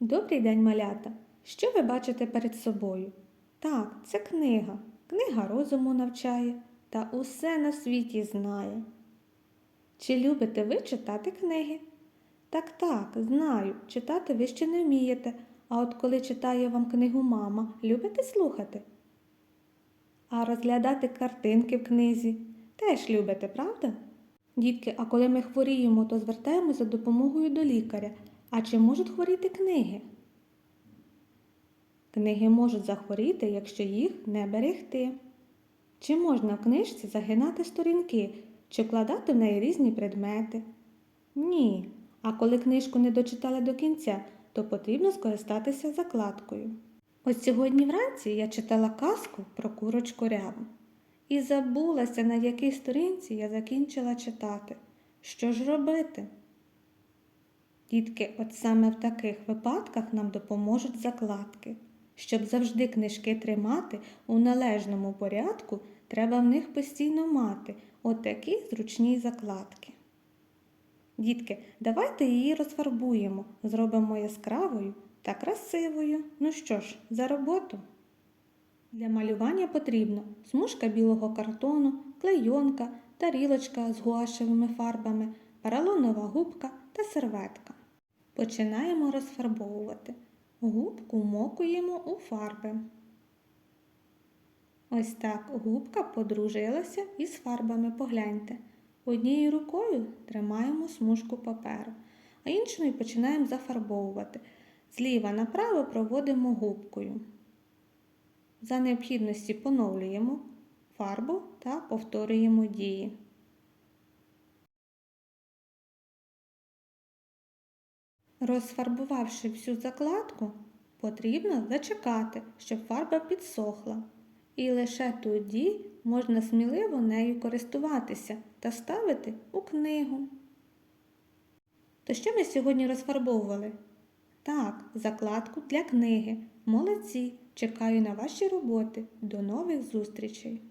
Добрий день, малята! Що ви бачите перед собою? Так, це книга. Книга розуму навчає та усе на світі знає. Чи любите ви читати книги? Так, так, знаю, читати ви ще не вмієте, а от коли читає вам книгу мама, любите слухати? А розглядати картинки в книзі теж любите, правда? Дітки, а коли ми хворіємо, то звертаємося за допомогою до лікаря. А чи можуть хворіти книги? Книги можуть захворіти, якщо їх не берегти. Чи можна в книжці загинати сторінки чи вкладати в неї різні предмети? Ні. А коли книжку не дочитали до кінця, то потрібно скористатися закладкою. Ось сьогодні вранці я читала казку про курочку рябу і забулася, на якій сторінці я закінчила читати. Що ж робити? Дітки, от саме в таких випадках нам допоможуть закладки. Щоб завжди книжки тримати у належному порядку, треба в них постійно мати отакі зручні закладки. Дітки, давайте її розфарбуємо, зробимо яскравою та красивою. Ну що ж, за роботу. Для малювання потрібно смужка білого картону, клейонка, тарілочка з гуашевими фарбами, поролонова губка та серветка. Починаємо розфарбовувати. Губку вмокуємо у фарби. Ось так губка подружилася із фарбами. Погляньте. Однією рукою тримаємо смужку паперу, а іншою починаємо зафарбовувати. Зліва направо проводимо губкою. За необхідності поновлюємо фарбу та повторюємо дії. Розфарбувавши всю закладку, потрібно зачекати, щоб фарба підсохла. І лише тоді можна сміливо нею користуватися та ставити у книгу. То що ми сьогодні розфарбовували? Так, закладку для книги. Молодці! Чекаю на ваші роботи. До нових зустрічей!